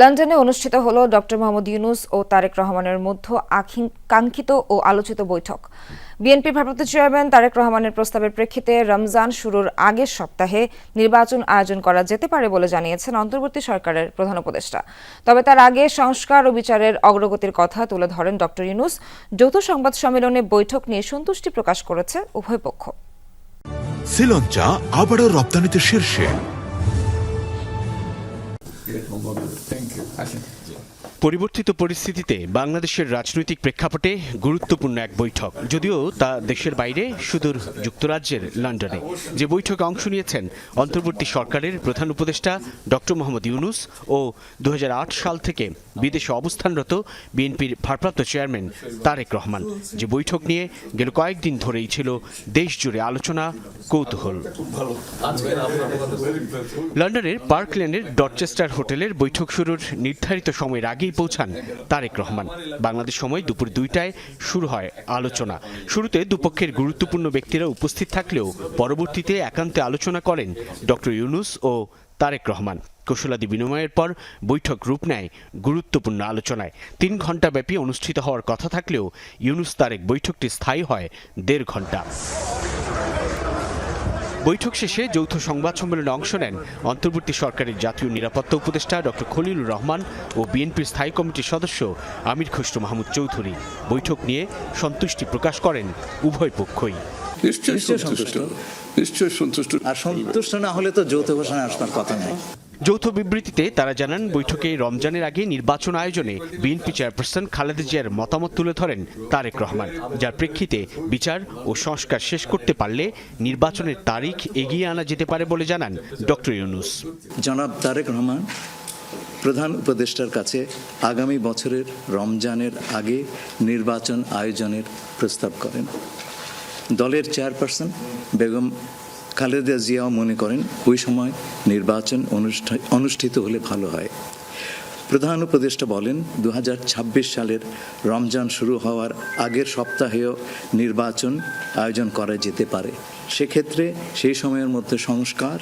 লন্ডনে অনুষ্ঠিত হল ডক্টর মোহাম্মদ ইউনুস ও তারেক রহমানের মধ্য কাঙ্ক্ষিত ও আলোচিত বৈঠক। বিএনপি ভারপ্রাপ্ত চেয়ারম্যান তারেক রহমানের প্রস্তাবের প্রেক্ষিতে রমজান শুরুর আগের সপ্তাহে নির্বাচন আয়োজন করা যেতে পারে বলে জানিয়েছেন অন্তর্বর্তী সরকারের প্রধান উপদেষ্টা। তবে তার আগে সংস্কার ও বিচারের অগ্রগতির কথা তুলে ধরেন ডক্টর ইউনুস। যৌথ সংবাদ সম্মেলনে বৈঠক নিয়ে সন্তুষ্টি প্রকাশ করেছে উভয় পক্ষ। শ্রীলঞ্চা আবারও রপ্তানিতে শীর্ষে। পরিবর্তিত পরিস্থিতিতে বাংলাদেশের রাজনৈতিক প্রেক্ষাপটে গুরুত্বপূর্ণ এক বৈঠক। যদিও তা দেশের বাইরে সুদূর যুক্তরাজ্যের লন্ডনে। যে বৈঠকে অংশ নিয়েছেন অন্তর্বর্তী সরকারের প্রধান উপদেষ্টা ডক্টর মোহাম্মদ ইউনুস ও দু হাজার আট সাল থেকে বিদেশে অবস্থানরত বিএনপির ভারপ্রাপ্ত চেয়ারম্যান তারেক রহমান। যে বৈঠক নিয়ে গেল কয়েকদিন ধরেই ছিল দেশ জুড়ে আলোচনা কৌতূহল। লন্ডনের পার্ক লেনের ডরচেস্টার হোটেলের বৈঠক শুরুর নির্ধারিত সময়ের আগেই পৌঁছান তারেক রহমান। বাংলাদেশ সময় দুপুর দুইটায় শুরু হয় আলোচনা। শুরুতে দুপক্ষের গুরুত্বপূর্ণ ব্যক্তিরা উপস্থিত থাকলেও পরবর্তীতে একান্তে আলোচনা করেন ডক্টর ইউনুস ও তারেক রহমান। কৌশলাদি বিনিময়ের পর বৈঠক রূপ নেয় গুরুত্বপূর্ণ আলোচনায়। তিন ঘণ্টা ব্যাপী অনুষ্ঠিত হওয়ার কথা থাকলেও ইউনুস তারেক বৈঠকটি স্থায়ী হয় দেড় ঘণ্টা। বৈঠক শেষে যৌথ সংবাদ সম্মেলনে অংশ নেন অন্তর্বর্তী সরকারের জাতীয় নিরাপত্তা উপদেষ্টা ডক্টর খলিলুর রহমান ও বিএনপির স্থায়ী কমিটির সদস্য আমির খসরু মাহমুদ চৌধুরী। বৈঠক নিয়ে সন্তুষ্টি প্রকাশ করেন উভয় পক্ষই। নিশ্চয়ই নিশ্চয়ই সন্তুষ্ট। নিশ্চয়ই সন্তুষ্ট। আর সন্তুষ্ট না হলে তো যৌথ ঘোষণা আসবার কথা নেই। যৌথ বিবৃতিতে তারা জানান, বৈঠকে রমজানের আগে নির্বাচন আয়োজনে বিএনপি চেয়ারপারসন খালেদা জিয়ার মতামত তুলে ধরেন তারেক রহমান, যার প্রেক্ষিতে বিচার ও সংস্কার শেষ করতে পারলে নির্বাচনের তারিখ এগিয়ে আনা যেতে পারে বলে জানান ডক্টর ইউনুস। জনাব তারেক রহমান, প্রধান উপদেষ্টার কাছে আগামী বছরের রমজানের আগে নির্বাচন আয়োজনের প্রস্তাব করেন। দলের চেয়ারপারসন বেগম খালেদা জিয়াও মনে করেন, ওই সময় নির্বাচন অনুষ্ঠা- অনুষ্ঠিত হলে ভালো হয়। প্রধান উপদেষ্টা বলেন দু হাজার ছাব্বিশ সালের রমজান শুরু হওয়ার আগের সপ্তাহেও নির্বাচন আয়োজন করা যেতে পারে। সেক্ষেত্রে সেই সময়ের মধ্যে সংস্কার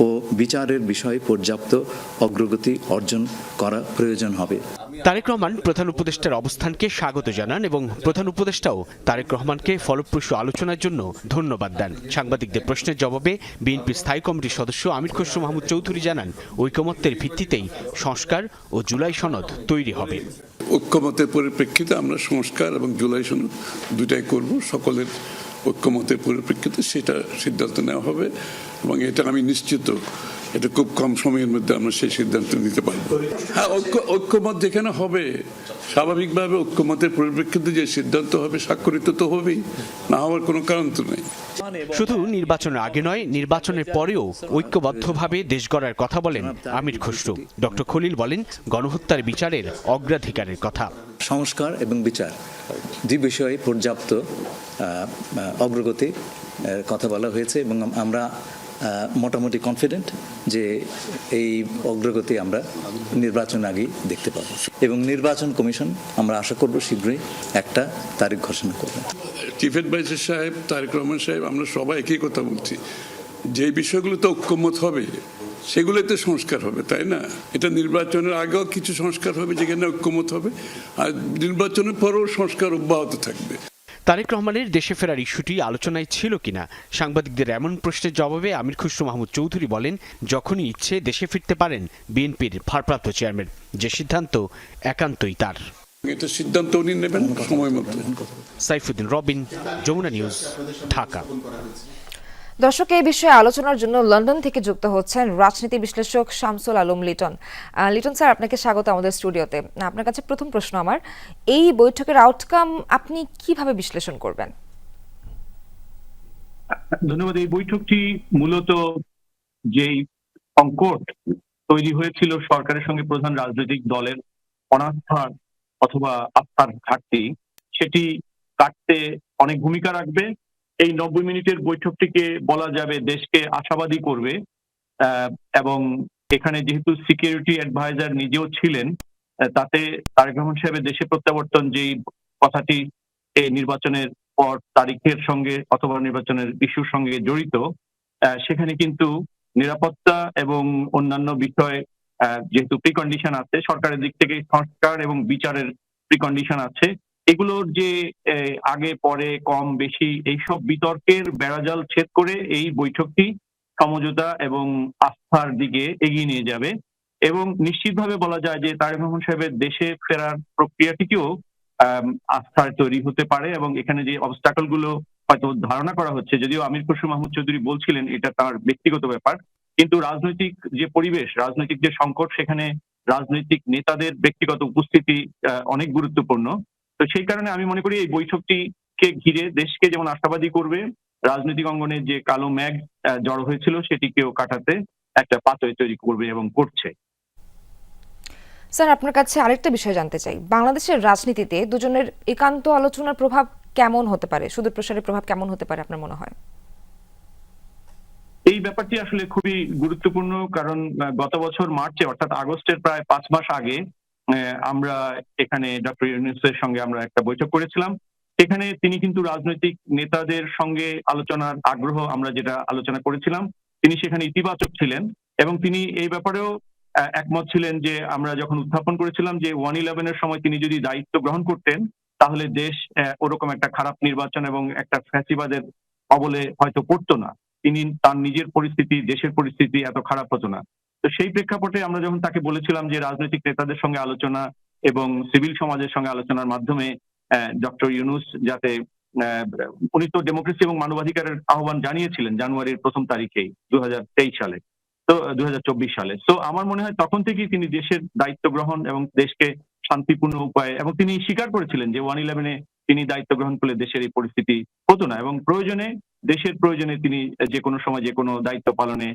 ও বিচারের বিষয়ে পর্যাপ্ত অগ্রগতি অর্জন করা প্রয়োজন হবে। তারেক রহমান প্রধান উপদেষ্টার অবস্থানকে স্বাগত জানান এবং প্রধান উপদেষ্টাও তারেক রহমানকে ফলপ্রসূ আলোচনার জন্য ধন্যবাদ দেন। সাংবাদিকদের প্রশ্নের জবাবে বিএনপির স্থায়ী কমিটির সদস্য আমির খসরু মাহমুদ চৌধুরী জানান, ঐকমত্যের ভিত্তিতেই সংস্কার ও জুলাই সনদ তৈরি হবে। ঐক্যমতের পরিপ্রেক্ষিতে আমরা সংস্কার এবং জুলাই সনদ দুটাই করব। সকলের ঐক্যমতের পরিপ্রেক্ষিতে সেটা সিদ্ধান্ত নেওয়া হবে এবং এটা আমি নিশ্চিত এটা খুব কম সময়ের মধ্যে আমরা সেই সিদ্ধান্ত নিতে পারব। হ্যাঁ ঐক্য ঐক্যমত যেখানে হবে স্বাভাবিকভাবে ঐক্যমতের পরিপ্রেক্ষিতে যে সিদ্ধান্ত হবে স্বাক্ষরিত তো হবেই না হওয়ার কোনো কারণ তো নেই। শুধু নির্বাচনের আগে নয় নির্বাচনের পরেও ঐক্যবদ্ধভাবে দেশ গড়ার কথা বলেন আমির খসরু। ডক্টর খলিল বলেন গণহত্যার বিচারের অগ্রাধিকারের কথা। সংস্কার এবং বিচার দুই বিষয়ে পর্যাপ্ত অগ্রগতি কথা বলা হয়েছে এবং আমরা মোটামুটি কনফিডেন্ট যে এই অগ্রগতি আমরা নির্বাচন আগেই দেখতে পাব। এবং নির্বাচন কমিশন আমরা আশা করব শীঘ্রই একটা তারিখ ঘোষণা করবে। চিফ অ্যাডভাইজার সাহেব, তারেক রহমান সাহেব, আমরা সবাই একই কথা বলছি। যে বিষয়গুলোতে ঐক্যমত হবে সেগুলোতে সংস্কার হবে, তাই না? এটা নির্বাচনের আগেও কিছু সংস্কার হবে যেখানে ঐক্যমত হবে, আর নির্বাচনের পরেও সংস্কার অব্যাহত থাকবে। তারেক রহমানের দেশে ফেরার ইস্যুটি আলোচনায় ছিল কিনা? সাংবাদিকদের এমন প্রশ্নের জবাবে আমির খুশরু মাহমুদ চৌধুরী বলেন যখনই ইচ্ছে দেশে ফিরতে পারেন বিএনপির ভারপ্রাপ্ত চেয়ারম্যান। যে সিদ্ধান্ত একান্তই তার। এটা সিদ্ধান্ত উনি নেবেন সময় মতো। সাইফুদ্দিন রবিন যমুনা নিউজ ঢাকা। দর্শক, এই বিষয়ে আলোচনার জন্য লন্ডন থেকে যুক্ত হচ্ছেন রাজনীতি বিশ্লেষক শামসুল আলম লিটন। লিটন স্যার, আপনাকে স্বাগত আমাদের স্টুডিওতে। আপনার কাছে প্রথম প্রশ্ন আমার, এই বৈঠকের আউটকাম আপনি কীভাবে বিশ্লেষণ করবেন? ধন্যবাদ। এই বৈঠকটি মূলত যেই সংকট তৈরি হয়েছিল সরকারের সঙ্গে প্রধান রাজনৈতিক দলের অনাস্থার অথবা আস্থার ঘাটতি, সেটি কাটতে অনেক ভূমিকা রাখবে। এই নব্বই মিনিটের বৈঠকটিকে বলা যাবে দেশকে আশাবাদী করবে এবং এখানে যেহেতু সিকিউরিটি অ্যাডভাইজার নিজেও ছিলেন তাতে তারেক রহমান সাহেবের দেশে প্রত্যাবর্তন যেই কথাটি এই নির্বাচনের পর তারিখের সঙ্গে অথবা নির্বাচনের ইস্যুর সঙ্গে জড়িত সেখানে কিন্তু নিরাপত্তা এবং অন্যান্য বিষয় যেহেতু প্রিকন্ডিশন আছে, সরকারের দিক থেকে সংস্কার এবং বিচারের প্রিকন্ডিশন আছে এগুলোর যে আগে, পরে, কম, বেশি এইসব বিতর্কের বেড়াজাল ছেদ করে এই বৈঠকটি সমঝোতা এবং আস্থার দিকে এগিয়ে নিয়ে যাবে। এবং নিশ্চিতভাবে বলা যায় যে, তারেক রহমান সাহেবের দেশে ফেরার প্রক্রিয়াটিকেও আস্থার তৈরি হতে পারে এবং এখানে যে অবস্টাকলগুলো হয়তো ধারণা করা হচ্ছে, যদিও আমির খসরু মাহমুদ চৌধুরী বলছিলেন এটা তার ব্যক্তিগত ব্যাপার, কিন্তু রাজনৈতিক যে পরিবেশ, রাজনৈতিক যে সংকট, সেখানে রাজনৈতিক নেতাদের ব্যক্তিগত উপস্থিতি অনেক গুরুত্বপূর্ণ। তো সেই কারণে আমি মনে করি এই বৈঠকটিকে ঘিরে দেশকে যেমন আশাবাদী করবে রাজনৈতিক অঙ্গনে যে কালো ম্যাগ জড়ো হয়েছিল সেটিকেও কাটাতে একটা পাথর তৈরি করবে এবং করছে। স্যার আপনার কাছে আরেকটা বিষয় জানতে চাই। বাংলাদেশের রাজনীতিতে দুজনের একান্ত আলোচনার প্রভাব কেমন হতে পারে? সুদূর প্রসারের প্রভাব কেমন হতে পারে আপনার মনে হয়? এই ব্যাপারটি আসলে খুবই গুরুত্বপূর্ণ কারণ গত বছর মার্চে অর্থাৎ আগস্টের প্রায় পাঁচ মাস আগে আমরা এখানে ডক্টর ইউনুসের সঙ্গে আমরা একটা বৈঠক করেছিলাম। সেখানে তিনি কিন্তু রাজনৈতিক নেতাদের সঙ্গে আলোচনার আগ্রহ আমরা যেটা আলোচনা করেছিলাম, তিনি সেখানে ইতিবাচক ছিলেন এবং তিনি এই ব্যাপারেও একমত ছিলেন যে আমরা যখন উত্থাপন করেছিলাম যে ওয়ান ইলেভেনের সময় তিনি যদি দায়িত্ব গ্রহণ করতেন, তাহলে দেশ ওরকম একটা খারাপ নির্বাচন এবং একটা ফ্যাসিবাদের কবলে হয়তো পড়তো না। তিনি তার নিজের পরিস্থিতি, দেশের পরিস্থিতি এত খারাপ হতো না। তো সেই প্রেক্ষাপটে আমরা যখন তাকে বলেছিলাম যে রাজনৈতিক নেতাদের সঙ্গে আলোচনা এবং সিভিল সমাজের সঙ্গে আলোচনার মাধ্যমে ডক্টর ইউনুস যাতে উনি তো ডেমোক্রেসি এবং মানবাধিকারের আহ্বান জানিয়েছিলেন জানুয়ারির প্রথম তারিখেই দু সালে, তো দু হাজার চব্বিশ সালে। তো আমার মনে হয় তখন থেকেই তিনি দেশের দায়িত্ব গ্রহণ এবং দেশকে শান্তিপূর্ণ উপায়ে, এবং তিনি স্বীকার করেছিলেন যে ওয়ান ইলেভেনে তিনি দায়িত্ব গ্রহণ করলে দেশের এই পরিস্থিতি হতো না এবং প্রয়োজনে দেশের প্রয়োজনে তিনি যে কোনো সময় যে কোনো দায়িত্ব পালনে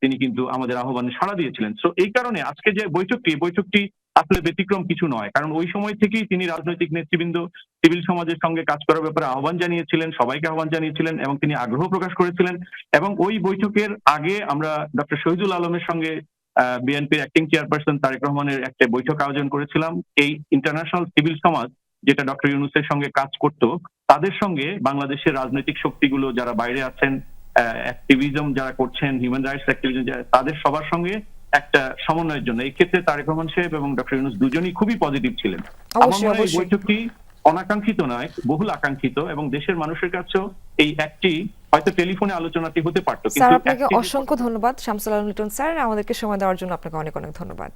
তিনি কিন্তু আমাদের আহ্বানে সাড়া দিয়েছিলেন। তো এই কারণে আজকে যে বৈঠকটি বৈঠকটি আসলে ব্যতিক্রম কিছু নয়। কারণ ওই সময় থেকেই তিনি রাজনৈতিক নেতৃবৃন্দ, সিভিল সমাজের সঙ্গে কাজ করার ব্যাপারে আহ্বান জানিয়েছিলেন, সবাইকে আহ্বান জানিয়েছিলেন এবং তিনি আগ্রহ প্রকাশ করেছিলেন। এবং ওই বৈঠকের আগে আমরা ডক্টর শহীদুল আলমের সঙ্গে বিএনপির অ্যাক্টিং চেয়ারপারসন তারেক রহমানের একটা বৈঠক আয়োজন করেছিলাম। এই ইন্টারন্যাশনাল সিভিল সমাজ যেটা ডক্টর ইউনুসের সঙ্গে কাজ করত তাদের সঙ্গে বাংলাদেশের রাজনৈতিক শক্তিগুলো যারা বাইরে আছেন অ্যাক্টিভিজম যারা করছেন হিউম্যান রাইটস অ্যাক্টিভিজম যারা তাদের সবার সঙ্গে একটা সমন্বয়ের জন্য। এই ক্ষেত্রে তারেক রহমান সাহেব এবং ডক্টর ইউনুস দুজনই খুবই পজিটিভ ছিলেন। আমার মনে হয় বৈঠকটি অনাকাঙ্ক্ষিত নয় বহুল আকাঙ্ক্ষিত এবং দেশের মানুষের কাছেও এই একটি হয়তো টেলিফোনে আলোচনাটি হতে পারতো স্যার আপনাকে অসংখ্য ধন্যবাদ। শামসুল আলম লিটন স্যার আমাদেরকে সময় দেওয়ার জন্য আপনাকে অনেক অনেক ধন্যবাদ।